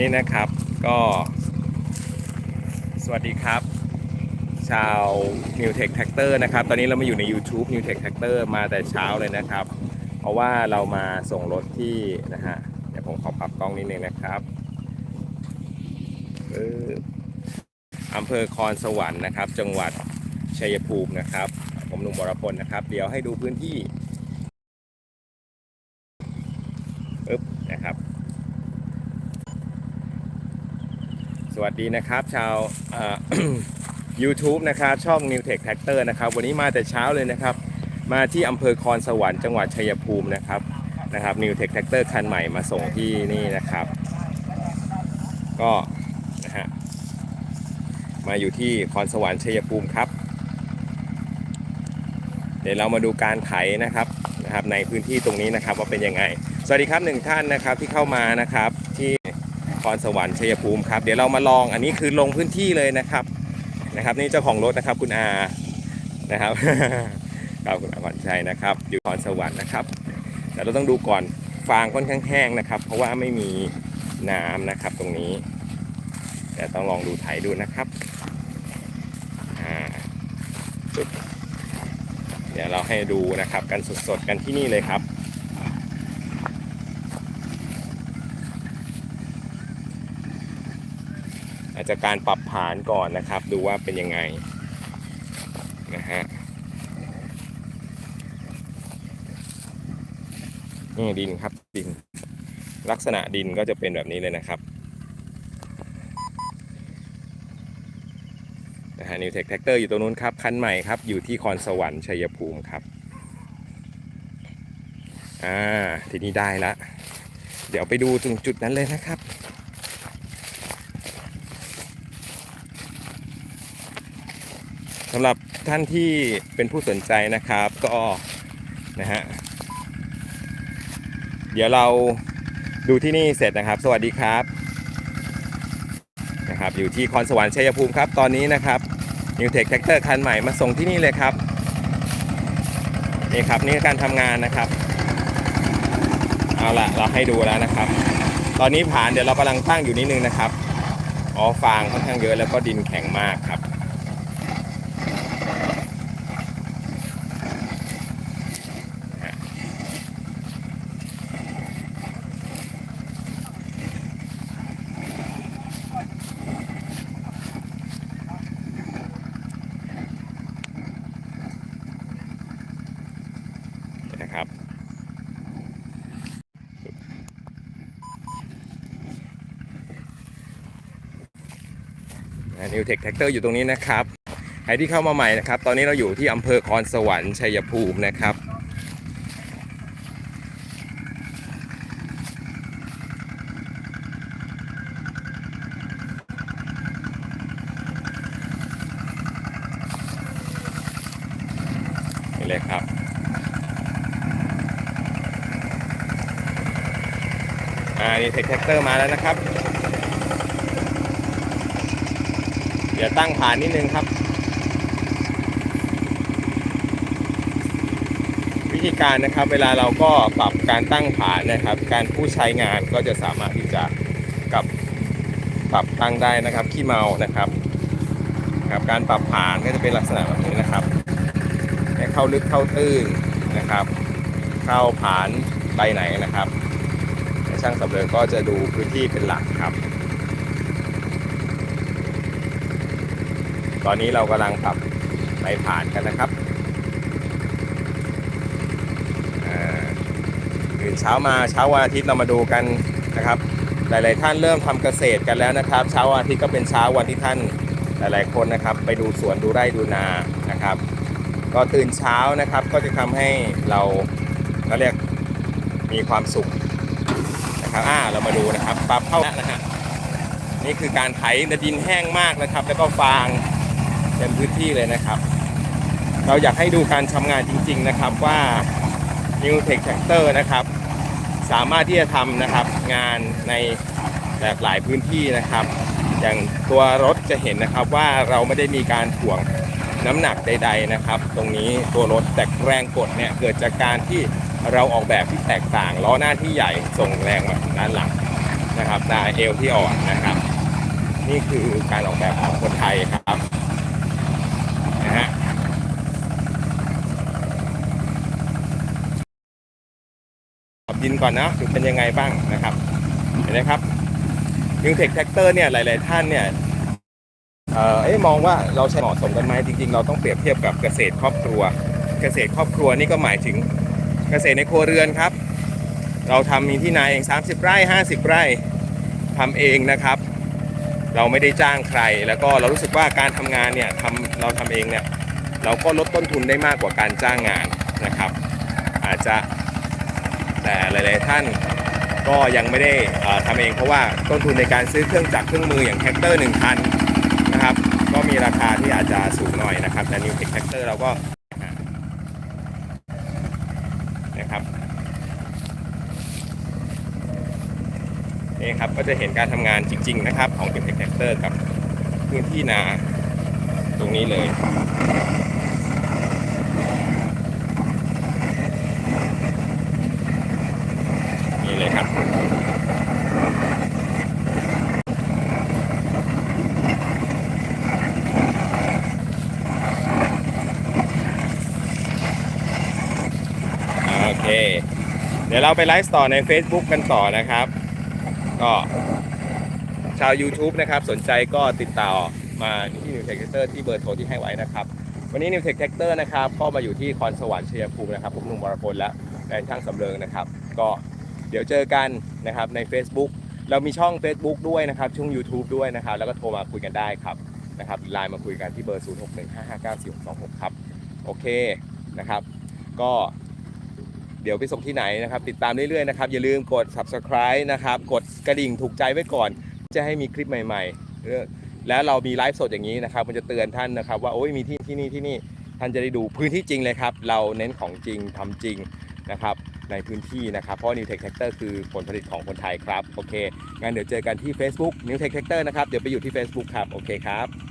นี่นะครับก็ สวัสดีครับ ชาว New Tech Tractor นะครับ ตอนนี้เรามาอยู่ใน YouTube New Tech Tractor มาแต่เช้าเลยนะครับ เพราะว่าเรามาส่งรถที่นะฮะเดี๋ยวผมขอปรับกล้องนิดนึงนะครับอำเภอคอนสวรรค์นะครับ จังหวัดชัยภูมินะครับ ผมหนุ่มวรพลนะครับ เดี๋ยวให้ดูพื้นที่ปึ๊บนะครับ สวัสดีนะครับ ชาวเอ่อ YouTube นะครับช่อง New Tech Tractor นะครับ วันนี้มาแต่เช้าเลยนะครับ มาที่อำเภอคอนสวรรค์จังหวัดชัยภูมินะครับนะครับ New Tech Tractor คันใหม่มาส่งที่นี่นะครับ ก็นะฮะมาอยู่ที่คอนสวรรค์ชัยภูมิครับ เดี๋ยวเรามาดูการไขนะครับนะครับ ในพื้นที่ตรงนี้นะครับว่าเป็นยังไง สวัสดีครับหนึ่งท่านนะครับที่เข้ามานะครับ ที่คอนสวรรค์ชัยภูมิครับเดี๋ยวเรามาลองอันนี้คือลงพื้นที่เลยนะครับนะครับ นี่เจ้าของรถนะครับคุณอานะครับครับคุณอาขวัญชัยนะครับ อยู่คอนสวรรค์นะครับ แต่เราต้องดูก่อนฟางค่อนข้างแห้งนะครับ เพราะว่าไม่มีน้ำนะครับตรงนี้แต่ต้องลองดูไถดูนะครับเดี๋ยวเราให้ดูนะครับ กันสดๆกันที่นี่เลยครับ อาจจะการปรับฐานก่อนนะครับ ดูว่าเป็นยังไงนะฮะนี่ดินครับดิน ลักษณะดินก็จะเป็นแบบนี้เลยนะครับนะฮะนิวเทคแท็กเตอร์อยู่ตรงนู้นครับ คันใหม่ครับ อยู่ที่คอนสวรรค์ชัยภูมิครับ อ่า ทีนี้ได้ละ เดี๋ยวไปดูตรงจุดนั้นเลยนะครับ สำหรับท่านที่เป็นผู้สนใจนะครับก็นะฮะเดี๋ยวเราดูที่นี่เสร็จนะครับ สวัสดีครับนะครับ อยู่ที่คอนสวรรค์ชัยภูมิครับ ตอนนี้นะครับ New Tech Tractor คันใหม่มาส่งที่นี่เลยครับนี่ครับนี่การทำงานนะครับเอาละเราให้ดูแล้วนะครับ ตอนนี้ผ่านเดี๋ยวเรากำลังตั้งอยู่นิดนึงนะครับอ๋อฟางค่อนข้างเยอะแล้วก็ดินแข็งมากครับ นิวเทคแท็กเตอร์อยู่ตรงนี้นะครับใครที่เข้ามาใหม่นะครับ ตอนนี้เราอยู่ที่อำเภอคอนสวรรค์ชัยภูมินะครับนี่เลยครับอ่านี่เทคแท็กเตอร์มาแล้วนะครับ เดี๋ยวตั้งฐานนิดนึงครับ วิธีการนะครับเวลาเราก็ปรับการตั้งฐานนะครับ การผู้ใช้งานก็จะสามารถที่จะกับปรับตั้งได้นะครับขี้เมานะครับครับการปรับฐานก็จะเป็นลักษณะแบบนี้นะครับให้เข้าลึกเข้าตื้นนะครับ เข้าผานใบไหนนะครับช่างสำเร็จก็จะดูพื้นที่เป็นหลักครับ ตอนนี้เรากำลังปรับใบผ่านกันนะครับตื่นเช้ามาเช้าวันอาทิตย์เรามาดูกันนะครับหลาย ๆ ท่านเริ่มทำเกษตรกันแล้วนะครับ เช้าวันอาทิตย์ก็เป็นเช้าวันที่ท่านหลาย ๆ คนนะครับ ไปดูสวนดูไร่ดูนานะครับ ก็ตื่นเช้านะครับก็จะทำให้เราเขาเรียกมีความสุขนะครับอ่าเรามาดูนะครับปรับเข้านะฮะนี่คือการไถดินแห้งมากนะครับ แล้วก็ฟาง เต็มพื้นที่เลยนะครับ เราอยากให้ดูการทำงานจริง ๆนะครับว่า New Tech Tractor นะครับ สามารถที่จะทำนะครับงานในหลากหลายพื้นที่นะครับ อย่างตัวรถจะเห็นนะครับว่าเราไม่ได้มีการถ่วงน้ำหนักใด ๆนะครับ ตรงนี้ตัวรถแต่แรงกดเนี่ยเกิดจากการที่เราออกแบบที่แตกต่างล้อหน้าที่ใหญ่ส่งแรงมาด้านหลังนะครับนาเอลที่อ่อนนะครับ นี่คือการออกแบบของคนไทยครับนะฮะขับ ดินก่อนนะดูเป็นยังไงบ้างนะครับ เห็นไหมครับ New Tech Tractor เนี่ยหลาย ๆ ท่านเนี่ยเออเอ๊มองว่าเราใช้เหมาะสมกันไหมจริง ๆ เราต้องเปรียบเทียบกับเกษตรครอบครัว เกษตรครอบครัวนี่ก็หมายถึงเกษตรในครัวเรือนครับ เราทำมีที่นาเอง 30 ไร่ 50 ไร่ทำเองนะครับ เราไม่ได้จ้างใคร แล้วก็เรารู้สึกว่าการทำงานเนี่ยทำเราทำเองเนี่ยเราก็ลดต้นทุนได้มากกว่าการจ้างงานนะครับ อาจจะ แต่หลาย ๆ ท่านก็ยังไม่ได้เอ่อทำเองเพราะว่าต้นทุนในการซื้อเครื่องจักรเครื่องมืออย่างแท็กเตอร์หนึ่งคันนะครับ ก็มีราคาที่อาจจะสูงหน่อยนะครับ แต่ New Tech Tractor เราก็นะครับนี่ครับก็จะเห็นการทำงานจริง ๆ นะครับ ของ New Tech Tractor กับพื้นที่นาตรงนี้เลย นี่เลยครับโอเค เดี๋ยวเราไปไลฟ์ต่อใน Facebook กันต่อนะครับ ก็ชาว YouTube นะครับ สนใจก็ติดต่อมาที่ New Tech Tractor ที่เบอร์โทรที่ให้ไว้นะครับ วันนี้ New Tech Tractor นะครับ ก็มาอยู่ที่คอนสวรรค์ชัยภูมินะครับผมหนุ่มวรพลและแฟนช่างสำเริงนะครับ ก็ เดี๋ยวเจอกันนะครับใน Facebook เรามีช่อง Facebook ด้วยนะครับ ช่อง YouTube ด้วยนะครับ แล้วก็โทรมาคุยกันได้ครับนะครับไลน์มาคุยกันที่เบอร์ 0615594626 ครับ โอเคนะครับ ก็เดี๋ยวไปส่งที่ไหนนะครับ ติดตามเรื่อยๆนะครับ อย่าลืมกด subscribe นะครับ กดกระดิ่งถูกใจไว้ก่อน จะให้มีคลิปใหม่ๆเรื่องแล้วเรามีไลฟ์สดอย่างนี้นะครับ มันจะเตือนท่านนะครับ ว่าโอ้ยมีที่ที่นี่ที่นี่ท่านจะได้ดูพื้นที่จริงเลยครับ เราเน้นของจริงทำจริงนะครับ ในพื้นที่นะครับ เพราะ New Tech Tractor คือผลผลิตของคนไทยครับ โอเค งั้นเดี๋ยวเจอกันที่ Facebook New Tech Tractor นะครับ เดี๋ยวไปอยู่ที่ Facebook ครับ โอเคครับ